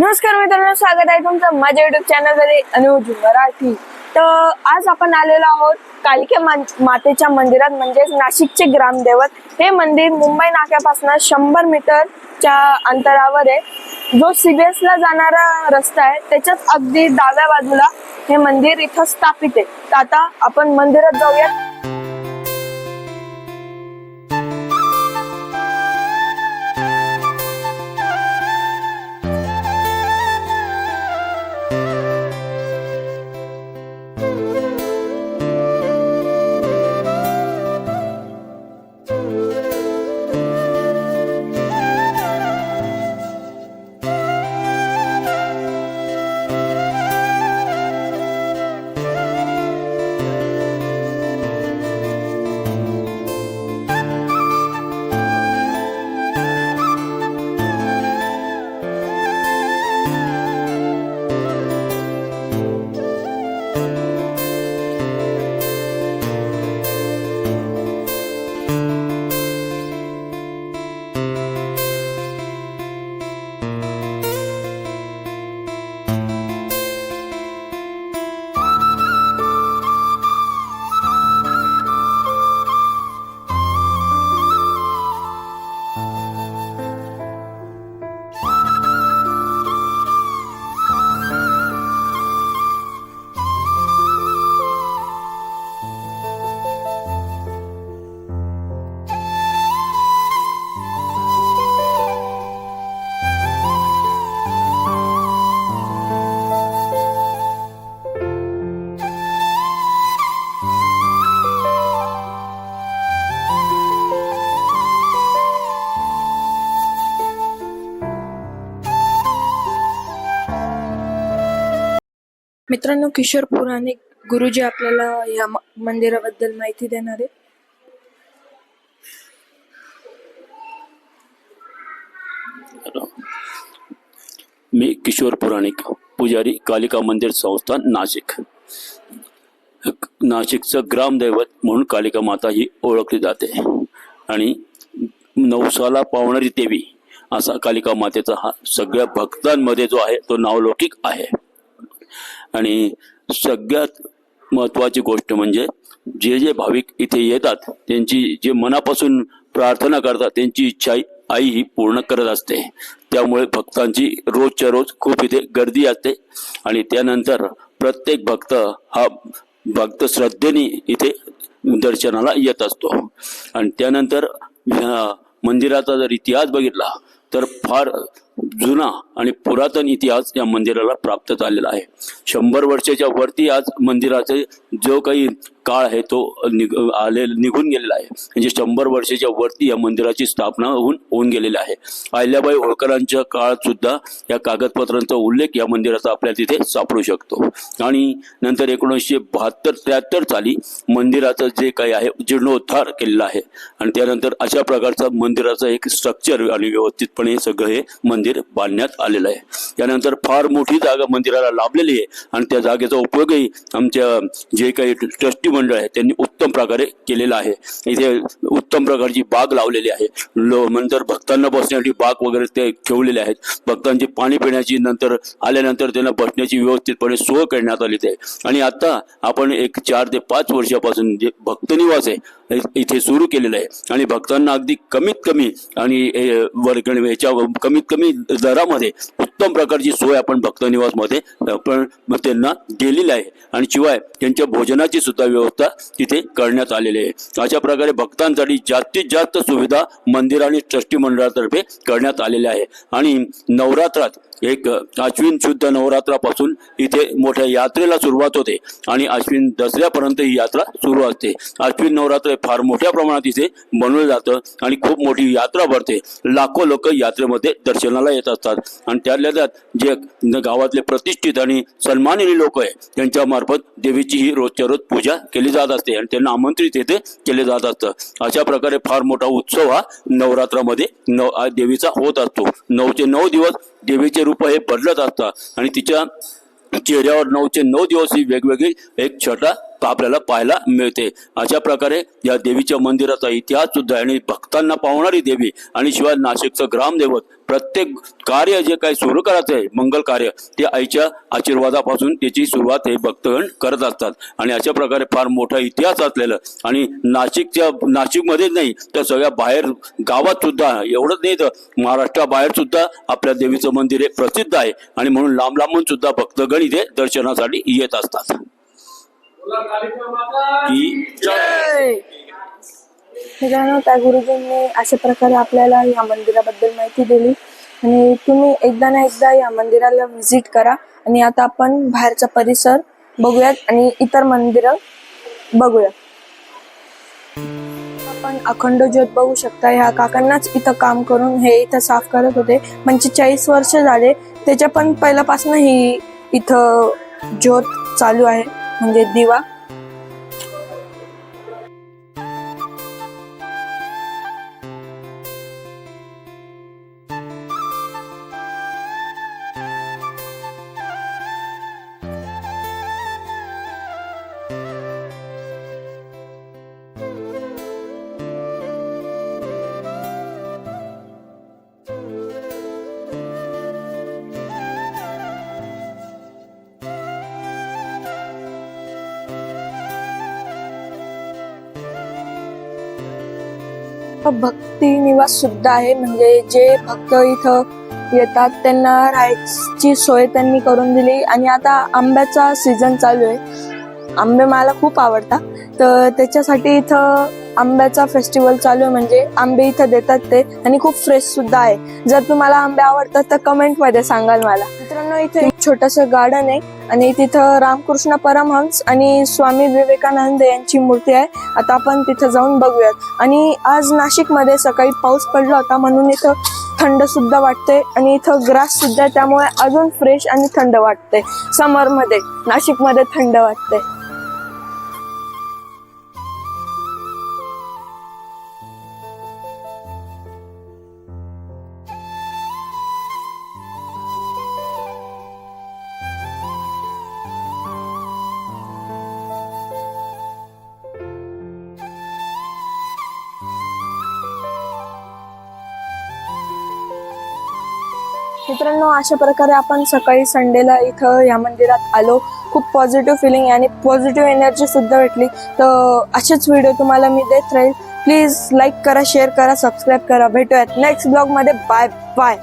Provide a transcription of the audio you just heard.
नमस्कार मित्रांनो स्वागत आहे तुमचं माझ्या युट्यूब चॅनलमध्ये अनुज मराठी तर आज आपण आलेलो आहोत कालिके मातेच्या मंदिरात म्हणजेच नाशिकचे ग्रामदेवत. हे मंदिर मुंबई नाक्यापासून शंभर मीटरच्या अंतरावर आहे. जो सीबीएसला जाणारा रस्ता आहे त्याच्याच अगदी डाव्या बाजूला हे मंदिर इथं स्थापित आहे. तर आता आपण मंदिरात जाऊयात. मित्रांनो किशोर पुराणिक गुरुजी आपल्याला या मंदिराबद्दल माहिती देणार. आहे मी किशोर पुराणिक पुजारी कालिका मंदिर संस्थान नाशिक. नाशिकचं ग्रामदैवत म्हणून कालिका माता ही ओळखली जाते. आणि नवसाला पावणारी देवी असा कालिका मातेचा हा सगळ्या भक्तांमध्ये जो आहे तो नावलौकिक आहे. आणि सगळ्यात महत्वाची गोष्ट म्हणजे जे जे भाविक इथे येतात त्यांची जे मनापासून प्रार्थना करतात त्यांची इच्छा आई- आई ही पूर्ण करत असते. त्यामुळे भक्तांची रोजच्या रोज खूप इथे गर्दी असते. आणि त्यानंतर प्रत्येक भक्त हा भक्त श्रद्धेने इथे दर्शनाला येत असतो. आणि त्यानंतर ह्या मंदिराचा जर इतिहास बघितला तर फार जुना आणि पुरातन इतिहास या मंदिराला प्राप्त झालेला आहे. शंभर वर्षाच्या वरती आज मंदिराचे जो काही काळ आहे तो निघ आले निघून गेलेला आहे. म्हणजे शंभर वर्षाच्या वरती या मंदिराची स्थापना होऊन होऊन गेलेली आहे. अहिल्याबाई होळकरांच्या काळात सुद्धा या कागदपत्रांचा उल्लेख या मंदिराचा आपल्याला तिथे सापडू शकतो. आणि नंतर एकोणीसशे बहात्तर त्र्याहत्तर साली मंदिराचं जे काही आहे जीर्णोद्धार केलेला आहे. आणि त्यानंतर अशा प्रकारचा मंदिराचं एक स्ट्रक्चर आणि व्यवस्थितपणे सगळं हे मंदिर बांधण्यात आलेलं आहे. त्यानंतर फार मोठी जागा मंदिराला लाभलेली आहे आणि त्या जागेचा उपयोगही आमच्या जे काही ट्रस्टी मंडळ आहे त्यांनी उत्तम प्रकारे केलेला आहे. इथे उत्तम प्रकारची बाग लावलेली आहे. लो नंतर भक्तांना बसण्यासाठी बाग वगैरे ते ठेवलेले आहेत. भक्तांची पाणी पिण्याची नंतर आल्यानंतर त्यांना बसण्याची व्यवस्थितपणे सोय करण्यात आली आहे आणि आता आपण एक चार ते पाच वर्षापासून जे भक्तनिवास आहे इथे सुरू केलेलं आहे. आणि भक्तांना अगदी कमीत कमी आणि हे वर्गणी याच्या कमीत कमी दरामध्ये उत्तम प्रकारची सोय आपण भक्त निवासमध्ये आपण त्यांना दिलेली आहे. आणि शिवाय त्यांच्या भोजनाची सुद्धा व्यवस्था तिथे करण्यात आलेली आहे. अशा प्रकारे भक्तांसाठी जास्तीत जास्त सुविधा मंदिर आणि ट्रस्टी मंडळातर्फे करण्यात आलेल्या आहे आणि नवरात्रात एक अश्विन शुद्ध नवरात्रापासून इथे मोठ्या यात्रेला सुरुवात होते आणि अश्विन दसऱ्यापर्यंत ही यात्रा सुरू असते. अश्विन नवरात्र हे फार मोठ्या प्रमाणात इथे बनवलं जातं आणि खूप मोठी यात्रा भरते. लाखो लोक यात्रेमध्ये दर्शनाला येत असतात. आणि त्यातल्या त्यात जे गावातले प्रतिष्ठित आणि सन्माननीय लोक आहे त्यांच्यामार्फत देवीची ही रोजच्या रोज पूजा केली जात असते आणि त्यांना आमंत्रित येथे केले जात असतं. अशा प्रकारे फार मोठा उत्सव हा नवरात्रामध्ये नव देवीचा होत असतो. नऊचे नऊ दिवस देवीचे रूप हे बदलत असतात. आणि तिच्या चेहऱ्यावर नऊचे नऊ दिवस ही वेगवेगळी एक छटा आपल्याला पाहायला मिळते? अशा प्रकारे या देवीच्या मंदिराचा इतिहास सुद्धा आणि भक्तांना पावणारी देवी आणि शिवाय नाशिकचं ग्रामदैवत प्रत्येक कार्य जे काही सुरू करायचं आहे मंगल कार्य ते आईच्या आशीर्वादापासून त्याची सुरुवात हे भक्तगण करत असतात. आणि अशा प्रकारे फार मोठा इतिहास असलेलं आणि नाशिकच्या नाशिकमध्येच नाही तर सगळ्या बाहेर गावात सुद्धा एवढंच नाही तर महाराष्ट्राबाहेर सुद्धा आपल्या देवीचं मंदिर हे प्रसिद्ध आहे. आणि म्हणून लांब लांबून सुद्धा भक्तगण इथे दर्शनासाठी येत असतात. मित्रांनो त्या गुरुजींनी अशा प्रकारे आपल्याला या मंदिराबद्दल माहिती दिली. आणि तुम्ही एकदा ना एकदा या मंदिराला व्हिजिट करा. आणि आता आपण बाहेरचा परिसर बघूयात आणि इतर मंदिरं बघूयात. आपण अखंड ज्योत बघू शकता. ह्या काकांनाच इथं काम करून हे इथं साफ करत होते. पंचेचाळीस वर्ष झाले. त्याच्या पण पहिल्यापासून ही इथं ज्योत चालू आहे. म्हणजे दिवा. भक्ती निवास सुद्धा आहे. म्हणजे जे भक्त इथं येतात त्यांना राहायची सोय त्यांनी करून दिली. आणि आता आंब्याचा सीझन चालू आहे. आंबे मला खूप आवडतात. तर त्याच्यासाठी इथं आंब्याचा फेस्टिवल चालू आहे म्हणजे आंबे इथं देतात ते आणि खूप फ्रेश सुद्धा आहे. जर तुम्हाला आंबे आवडतात तर कमेंटमध्ये सांगाल मला. मित्रांनो इथे एक छोटस गार्डन आहे आणि तिथं रामकृष्ण परमहंस आणि स्वामी विवेकानंद यांची मूर्ती आहे. आता आपण तिथं जाऊन बघूयात. आणि आज नाशिकमध्ये सकाळी पाऊस पडला होता म्हणून इथं थंड सुद्धा वाटते आणि इथं ग्रास सुद्धा त्यामुळे अजून फ्रेश आणि थंड वाटते समरमध्ये नाशिकमध्ये थंड वाटते मित्रांनो अशा प्रकारे आपण सकाळी संडेला इथं या मंदिरात आलो. खूप पॉझिटिव्ह फिलिंग आणि पॉझिटिव्ह एनर्जी सुद्धा भेटली. तर असेच व्हिडिओ तुम्हाला मी देत राहील. प्लीज लाईक करा शेअर करा सबस्क्राईब करा. भेटूयात नेक्स्ट ब्लॉगमध्ये बाय बाय